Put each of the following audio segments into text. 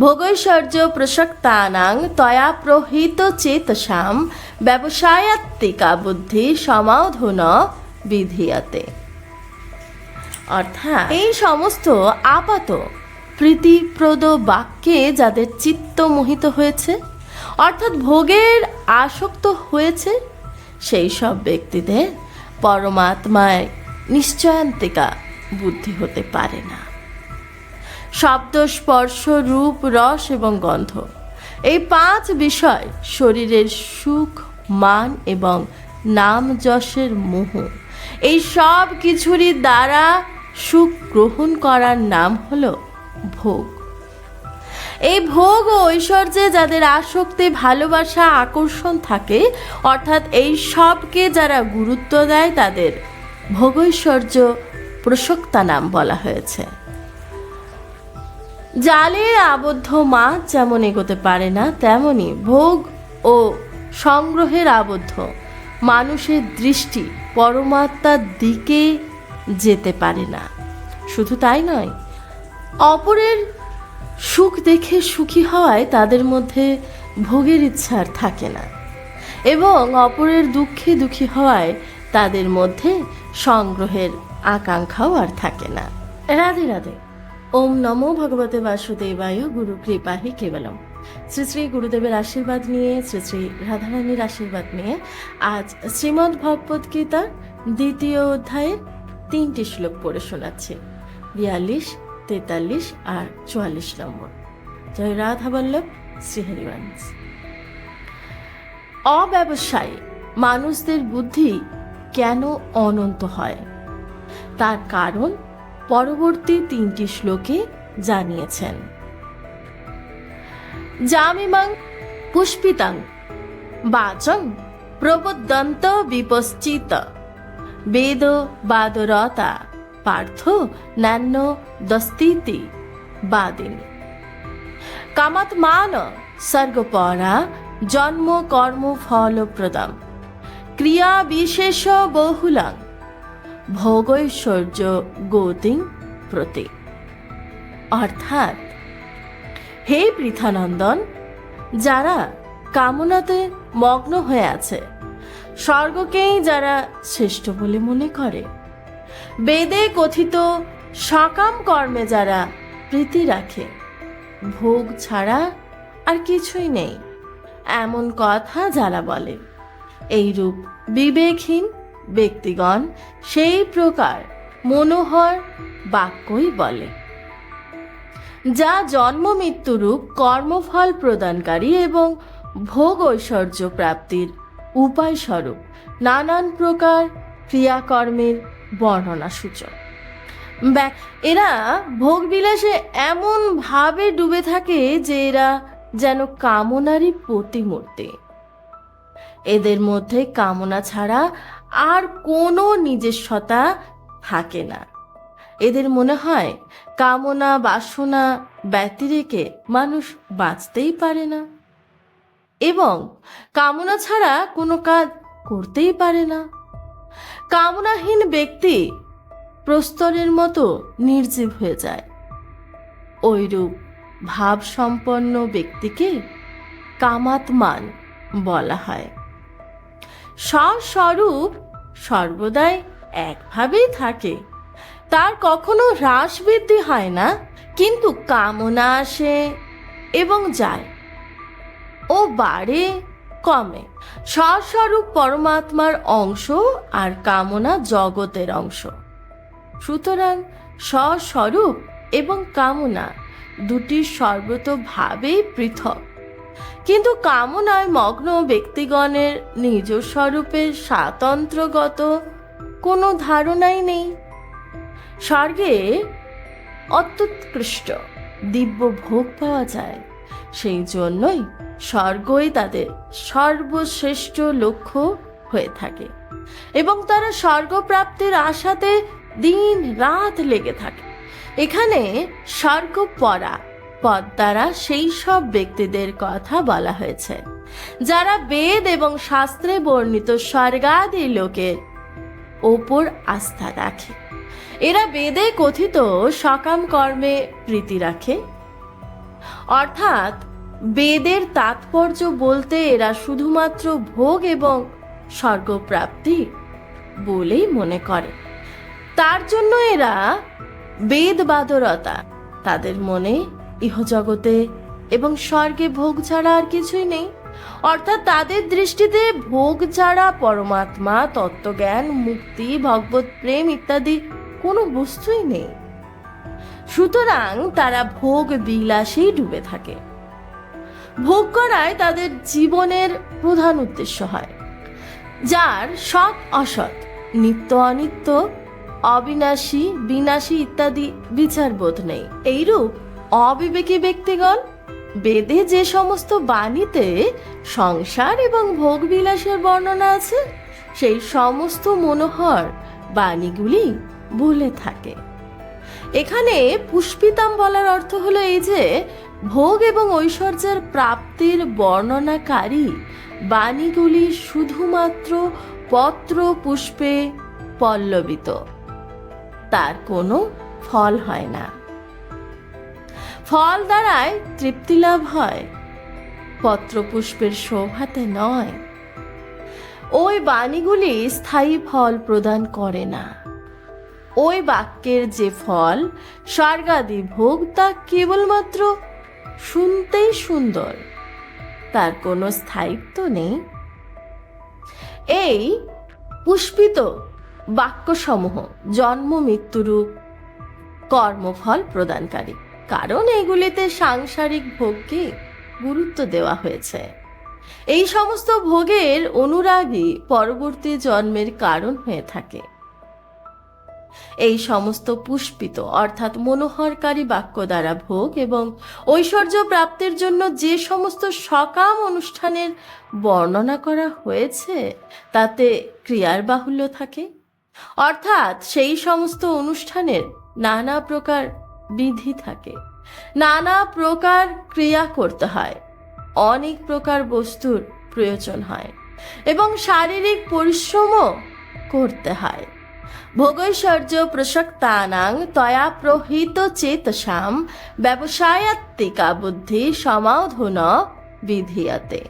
ভোগৈশ্বর্য প্রসক্তানাং তয়া প্রহিত চেতসাম ব্যবসায়াত্মিকা বুদ্ধি সমাধুন বিধিয়তে অর্থাৎ এই সমস্ত আপাত প্রীতিপ্রদ বাক্যে যাদের চিত্ত মোহিত হয়েছে, অর্থাৎ ভোগের আসক্ত হয়েছে, সেই সব ব্যক্তিদের পরমাত্মায় নিশ্চয়ান্তিকা বুদ্ধি হতে পারে না। শব্দ স্পর্শ রূপ, রস এবং গন্ধ। এই পাঁচ বিষয় শরীরের সুখ, মান এবং নাম যশের মোহ। এই সব কিছুরই দ্বারা সুখ গ্রহণ করার নাম হলো ভোগ। এই ভোগ ও ঐশ্বর্যে যাদের আসক্তি, ভালোবাসা, আকর্ষণ থাকে, অর্থাৎ এই সবকে যারা গুরুত্ব দেয়, তাদের ভোগৈশ্বর্য প্রসক্তা নাম বলা হয়েছে। জালের আবদ্ধ মাছ যেমন এগোতে পারে না, তেমনি ভোগ ও সংগ্রহের আবদ্ধ। মানুষের দৃষ্টি পরমাত্মার দিকে যেতে পারে না। শুধু তাই নয়, অপরের সুখ দেখে সুখী হওয়ায় তাদের মধ্যে ভোগের ইচ্ছা আর থাকে না। এবং অপরের দুঃখে দুঃখী হওয়ায় তাদের মধ্যে সংগ্রহের আকাঙ্ক্ষাও আর থাকে না। রাধে রাধে। ওম নমো ভগবতে বাসুদেবায়, গুরু কৃপাহি কেবলম। শ্রী শ্রী গুরুদেবের আশীর্বাদ নিয়ে, শ্রী শ্রী রাধারানীর আশীর্বাদ নিয়ে আজ শ্রীমদ্ ভগবত গীতার দ্বিতীয় অধ্যায়ের তিনটি শ্লোক পড়ে শোনাচ্ছি। বিয়াল্লিশ, তেতাল্লিশ আর চুয়াল্লিশ নম্বর। জয় রাধা বল্লভ শ্রীহরিবংশ অব্যবসায়ী মানুষদের বুদ্ধি কেন অনন্ত হয়? তার কারণ পরবর্তী তিনটি শ্লোকে জানিয়েছেন। জামিমাং পুষ্পিতাং বাচং প্রবদন্ত বিপশ্চিত। বেদ বাদরতা পার্থ নান্য দস্তিতি বাদিনী। কামাত্মান সর্গপরা জন্ম কর্ম ফলপ্রদম। ক্রিয়া বিশেষ বহুলাং ভোগৈশ্বর্য গতিং প্রতি। অর্থাৎ, হে পৃথানন্দন, যারা কামনাতে মগ্ন হয়ে আছে, স্বর্গকেই যারা শ্রেষ্ঠ বলে মনে করে, বেদে কথিত সকাম কর্মে যারা প্রীতি রাখে, ভোগ ছাড়া আর কিছুই নেই, এমন কথা যারা বলে। এইরূপ বিবেকহীন ব্যক্তিগণ সেই প্রকার মনোহর বাক্যই বলে। যা জন্ম মৃত্যুরূপ কর্মফল প্রদানকারী এবং ভোগ ঐশ্বর্য প্রাপ্তির উপায় স্বরূপ নানান প্রকার ক্রিয়াকর্মের বর্ণনা সূচক এরা ভোগবিলাসে এমন ভাবে ডুবে থাকে যে এরা যেন কামনারই প্রতিমূর্তি। এদের মধ্যে কামনা ছাড়া আর কোনো নিজস্বতা থাকে না। এদের মনে হয় কামনা, বাসনা ব্যতিরেকে মানুষ বাঁচতেই পারে না। এবং কামনা ছাড়া কোনো কাজ করতেই পারে না। কামনাহীন ব্যক্তি প্রস্তরের মতো নির্জীব হয়ে যায়। ওইরূপ ভাবসম্পন্ন ব্যক্তিকে কামাতমান বলা হয়। স্বস্বরূপ সর্বদাই একভাবেই থাকে। তার কখনো হ্রাস বৃদ্ধি হয় না, কিন্তু কামনা আসে এবং যায়। ও বাড়ে, কমে। স্বস্বরূপ পরমাত্মার অংশ আর কামনা জগতের অংশ। সুতরাং স্বস্বরূপ এবং কামনা দুটি সর্বতভাবেই পৃথক। কিন্তু কামনায় মগ্ন ব্যক্তিগণের নিজ স্বরূপের স্বাতন্ত্রগত কোনো ধারণাই নেই। স্বর্গে অত্যুৎকৃষ্ট দিব্য ভোগ পাওয়া যায়। সেই জন্যই স্বর্গই তাদের সর্বশ্রেষ্ঠ লক্ষ্য হয়ে থাকে এবং তারা স্বর্গপ্রাপ্তির আশাতে দিন রাত লেগে থাকে। এখানে স্বর্গ পরা পদ দ্বারা সেই সব ব্যক্তিদের কথা বলা হয়েছে। যারা বেদ এবং শাস্ত্রে বর্ণিত স্বর্গাদি লোকের ওপর আস্থা রাখে। এরা বেদে কথিত সকাম কর্মে প্রীতি রাখে। অর্থাৎ বেদের তাৎপর্য বলতে এরা শুধুমাত্র ভোগ এবং স্বর্গপ্রাপ্তি বলেই মনে করে। তার জন্য এরা বেদবাদরতা তাদের মনে ইহজগতে এবং স্বর্গে ভোগ ছাড়া আর কিছুই নেই। অর্থাৎ তাদের দৃষ্টিতে ভোগ ছাড়া পরমাত্মা, তত্ত্বজ্ঞান, মুক্তি ভগবত প্রেম ইত্যাদি কোনো বস্তুই নেই। সুতরাং তারা ভোগ বিলাসেই ডুবে থাকে। ভোগ করায় তাদের জীবনের প্রধান উদ্দেশ্য হয়, যার সৎ অসৎ, নিত্য অনিত্য, অবিনাশী, বিনাশী ইত্যাদি বিচারবোধ নেই। এইরূপ অবিবেকী ব্যক্তিগণ, বেদে যে সমস্ত বাণীতে সংসার এবং ভোগ বিলাসের বর্ণনা আছে, সেই সমস্ত মনোহর বাণীগুলি বলে থাকে। এখানে পুষ্পিতাম বলার অর্থ হলো এই যে, ভোগ এবং ঐশ্বর্যের প্রাপ্তির বর্ণনাকারী বাণীগুলি শুধুমাত্র পত্র পুষ্পে পল্লবিত। তার কোনো ফল হয় না। ফল দ্বারায় তৃপ্তি লাভ হয়, পত্রপুষ্পের শোভাতে নয়। ওই বাণীগুলি স্থায়ী ফল প্রদান করে না। ওই বাক্যের যে ফল স্বর্গাদি ভোগ তা কেবলমাত্র শুনতেই সুন্দর, তার কোনো স্থায়িত্ব নেই। এই পুষ্পিত বাক্যসমূহ জন্ম, মৃত্যুরূপ কর্মফল প্রদানকারী। কারণ এগুলিতে সাংসারিক ভোগকে গুরুত্ব দেওয়া হয়েছে। এই সমস্ত ভোগের অনুরাগই পরবর্তী জন্মের কারণ হয়ে থাকে। এই সমস্ত পুষ্পিত অর্থাৎ মনোহরকারী বাক্য দ্বারা ভোগ এবং ঐশ্বর্য প্রাপ্তির জন্য যে সমস্ত সকাম অনুষ্ঠানের বর্ণনা করা হয়েছে, তাতে ক্রিয়ার বাহুল্য থাকে। অর্থাৎ সেই সমস্ত অনুষ্ঠানের নানা প্রকার বিধি থাকে। নানা প্রকার ক্রিয়া করতে হয়। অনেক প্রকার বস্তুর প্রয়োজন হয় এবং শারীরিক পরিশ্রমও করতে হয়। ভোগৈশ্বর্য প্রসক্তানাং তয়া প্রহিত চেতসাম ব্যবসায়াত্মিকা বুদ্ধি সমাধুন বিধিয়াতে।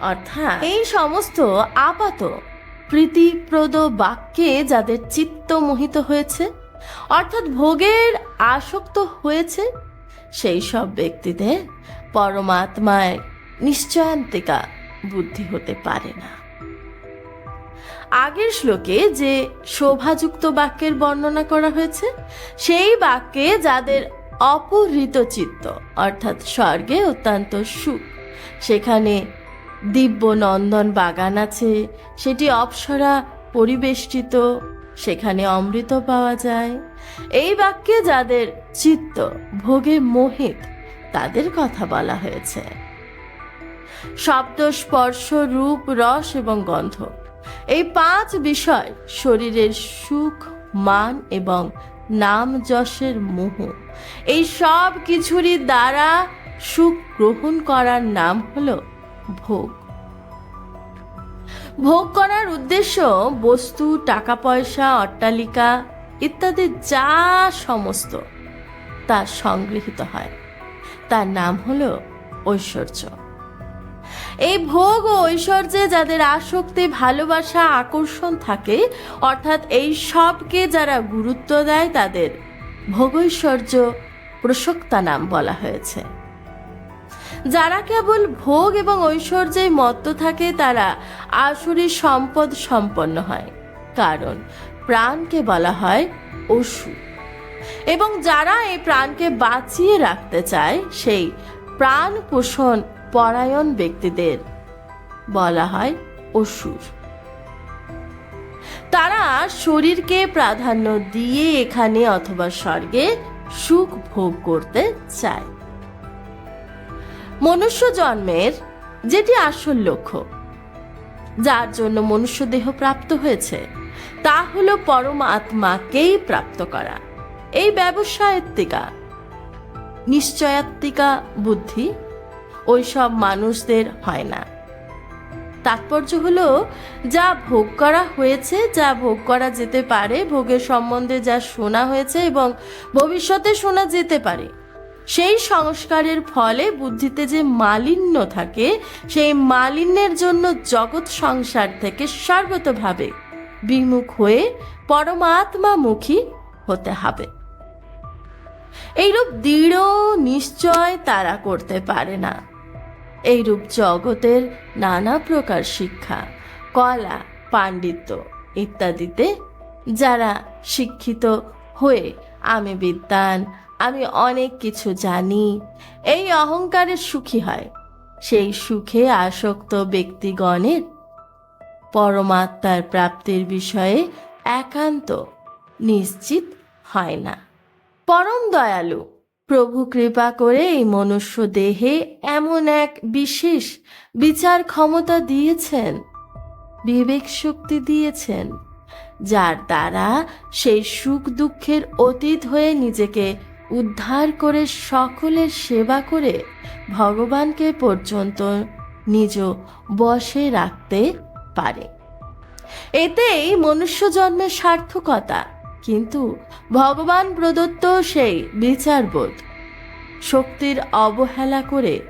অর্থাৎ এই সমস্ত আপাত প্রীতিপ্রদ বাক্যে যাদের চিত্ত মোহিত হয়েছে অর্থাৎ ভোগের আসক্ত হয়েছে সেই সব ব্যক্তিদের পরমাত্মায় নিশ্চয়ান্তিকা বুদ্ধি হতে পারে না। আগের শ্লোকে যে শোভাযুক্ত বাক্যের বর্ণনা করা হয়েছে, সেই বাক্যে যাদের অপহৃত চিত্ত, অর্থাৎ স্বর্গে অত্যন্ত সুখ, সেখানে দিব্য নন্দন বাগান আছে, সেটি অপ্সরা পরিবেষ্টিত সেখানে অমৃত পাওয়া যায়। এই বাক্যে যাদের চিত্ত ভোগে মোহিত, তাদের কথা বলা হয়েছে। শব্দ স্পর্শ রূপ, রস এবং গন্ধ, এই পাঁচ বিষয় শরীরের সুখ, মান এবং নাম যশের মোহ, এই সব কিছুরই দ্বারা সুখ গ্রহণ করার নাম হলো ভোগ। ভোগ করার উদ্দেশ্য বস্তু টাকা পয়সা অট্টালিকা ইত্যাদি যা সমস্ত তা সংগৃহীত হয়। তার নাম হল ঐশ্বর্য। এই ভোগ ও ঐশ্বর্যে যাদের আসক্তি, ভালোবাসা, আকর্ষণ থাকে, অর্থাৎ এই সবকে যারা গুরুত্ব দেয়, তাদের ভোগৈশ্বর্য প্রসক্তা নাম বলা হয়েছে। যারা কেবল ভোগ এবং ঐশ্বর্যে মত্ত থাকে, তারা আসুরি সম্পদ সম্পন্ন হয়। কারণ প্রাণকে বলা হয় অসু এবং যারা এই প্রাণকে বাঁচিয়ে রাখতে চায়, সেই প্রাণ পোষণ পরায়ণ ব্যক্তিদের বলা হয় অসুর। তারা শরীরকে প্রাধান্য দিয়ে এখানে অথবা স্বর্গে সুখ ভোগ করতে চায়। মনুষ্য জন্মের যেটি আসল লক্ষ্য, যার জন্য মনুষ্য দেহ প্রাপ্ত হয়েছে, তা হলো পরমাত্মাকেই প্রাপ্ত করা। এই ব্যবসায়ত্মিকা নিশ্চয়াত্মিকা বুদ্ধি ওইসব মানুষদের হয় না। তাৎপর্য হলো, যা ভোগ করা হয়েছে, যা ভোগ করা যেতে পারে, ভোগের সম্বন্ধে যা শোনা হয়েছে এবং ভবিষ্যতে শোনা যেতে পারে সেই সংস্কারের ফলে বুদ্ধিতে যে মালিন্য থাকে, সেই মালিন্যের জন্য জগৎ সংসার থেকে সর্বতভাবে বিমুখ হয়ে পরমাত্মামুখী হতে হবে। এইরূপ দৃঢ় নিশ্চয় তারা করতে পারে না। এইরূপ জগতের নানা প্রকার শিক্ষা, কলা, পাণ্ডিত্য ইত্যাদিতে যারা শিক্ষিত হয়ে আমি বিদ্যান আমি অনেক কিছু জানি। এই অহংকারে সুখী হয়। সেই সুখে আসক্ত ব্যক্তিগণের পরমাত্মার প্রাপ্তির বিষয়ে একান্ত নিশ্চিত হয় না। পরম দয়ালু, প্রভু কৃপা করে এই মনুষ্য দেহে এমন এক বিশেষ বিচার ক্ষমতা দিয়েছেন, বিবেক শক্তি দিয়েছেন, যার দ্বারা সেই সুখ দুঃখের অতীত হয়ে নিজেকে উদ্ধার করে সকলের সেবা করে ভগবানকে পর্যন্ত নিজ বশে রাখতে পারে। এতেই মনুষ্য জন্মের সার্থকতা, কিন্তু ভগবান প্রদত্ত সেই বিচারবোধ, শক্তির অবহেলা করে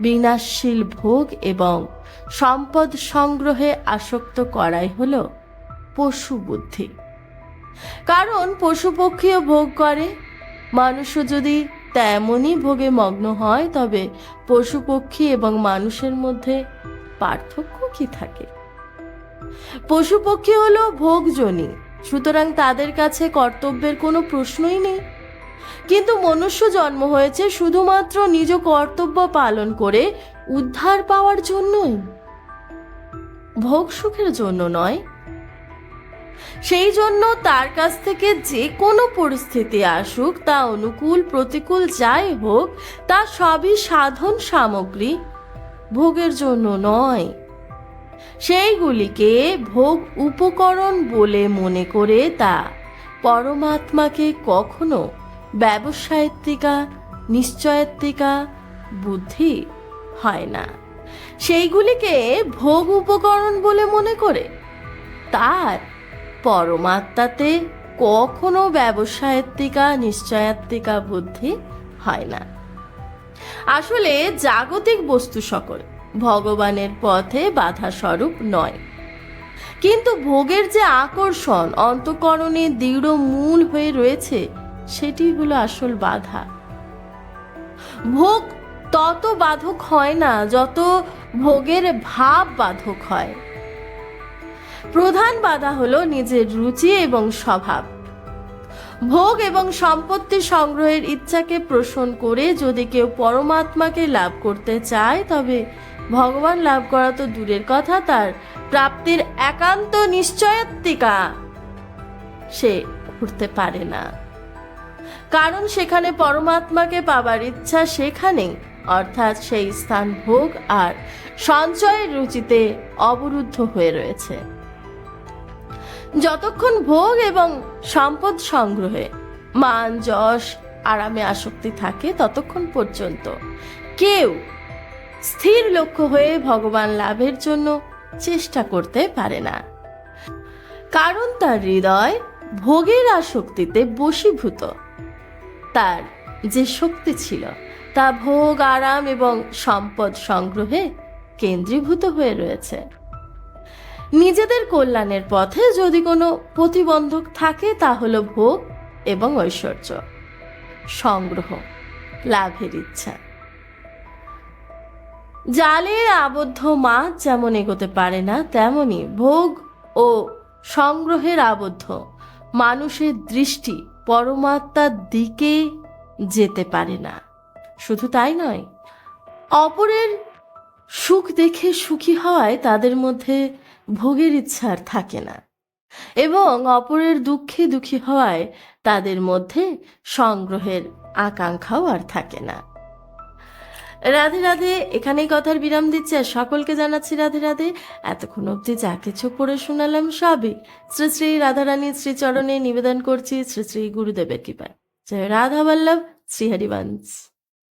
বিনাশশীল ভোগ এবং সম্পদ সংগ্রহে আসক্ত করাই হল পশু বুদ্ধি কারণ পশু পক্ষীও ভোগ করে মানুষও যদি তেমনই ভোগে মগ্ন হয়, তবে পশু পক্ষী এবং মানুষের মধ্যে পার্থক্য কি থাকে? পশু পক্ষী হলো ভোগজনী, সুতরাং তাদের কাছে কর্তব্যের কোনো প্রশ্নই নেই। কিন্তু মনুষ্য জন্ম হয়েছে শুধুমাত্র নিজ কর্তব্য পালন করে উদ্ধার পাওয়ার জন্যই। ভোগ সুখের জন্য নয় সেই জন্য তার কাছ থেকে যে কোনো পরিস্থিতি আসুক, তা অনুকূল, প্রতিকূল যাই হোক, তা সবই সাধন সামগ্রী, ভোগের জন্য নয়। সেইগুলিকে ভোগ উপকরণ বলে মনে করে তা পরমাত্মাকে কখনো ব্যবসায়িত্বিকা নিশ্চয়াত্মিকা বুদ্ধি হয় না। সেইগুলিকে ভোগ উপকরণ বলে মনে করে। তার পরমাত্মাতে কখনো ব্যবসায়িত্বিকা নিশ্চয়াত্মিকা বুদ্ধি হয় না। আসলে জাগতিক বস্তু সকল, ভগবানের পথে বাধা স্বরূপ নয়। কিন্তু ভোগের যে আকর্ষণ, অন্তকরণে দৃঢ় মূল হয়ে রয়েছে সেটি হলো আসল বাধা। ভোগ তত বাধক হয় না, যত ভোগের ভাব বাধক হয়। প্রধান বাধা হলো নিজের রুচি এবং স্বভাব। ভোগ এবং সম্পত্তি সংগ্রহের ইচ্ছাকে পোষণ করে যদি কেউ পরমাত্মাকে লাভ করতে চায়, তবে ভগবান লাভ করা তো দূরের কথা, তার প্রাপ্তির একান্ত নিশ্চয়াত্মিকা সে করতে পারে না। কারণ সেখানে পরমাত্মাকে পাবার ইচ্ছা সেখানেই অর্থাৎ সেই স্থান ভোগ আর সঞ্চয়ের রুচিতে অবরুদ্ধ হয়ে রয়েছে। যতক্ষণ ভোগ এবং সম্পদ সংগ্রহে। মান, যশ, আরামে আসক্তি থাকে ততক্ষণ পর্যন্ত। কেউ স্থির লক্ষ্য হয়ে ভগবান লাভের জন্য চেষ্টা করতে পারে না। কারণ তার হৃদয় ভোগের আসক্তিতে বশীভূত। তার যে শক্তি ছিল, তা ভোগ, আরাম এবং সম্পদ সংগ্রহে কেন্দ্রীভূত হয়ে রয়েছে। নিজেদের কল্যাণের পথে যদি কোনো প্রতিবন্ধক থাকে, তা হলো ভোগ এবং ঐশ্বর্য। সংগ্রহ, লাভের ইচ্ছা। জালে আবদ্ধ মাছ যেমন এগোতে পারে না, তেমনি ভোগ ও সংগ্রহের আবদ্ধ মানুষের দৃষ্টি পরমাত্মার দিকে যেতে পারে না। শুধু তাই নয়, অপরের সুখ দেখে সুখী হওয়ায় তাদের মধ্যে ভোগের ইচ্ছা আর থাকে না। এবং অপরের দুঃখে দুঃখী হওয়ায় তাদের মধ্যে সংগ্রহের আকাঙ্ক্ষাও আর থাকে না। রাধে রাধে, এখানেই কথার বিরাম দিচ্ছি আর সকলকে জানাচ্ছি রাধে রাধে। এতক্ষণ অবধি যা কিছু পড়ে শোনালাম সবই শ্রী শ্রী রাধারানীর শ্রীচরণে নিবেদন করছি শ্রী শ্রী গুরুদেবের কৃপায়। জয় রাধা বল্লভ শ্রী হরিবংশ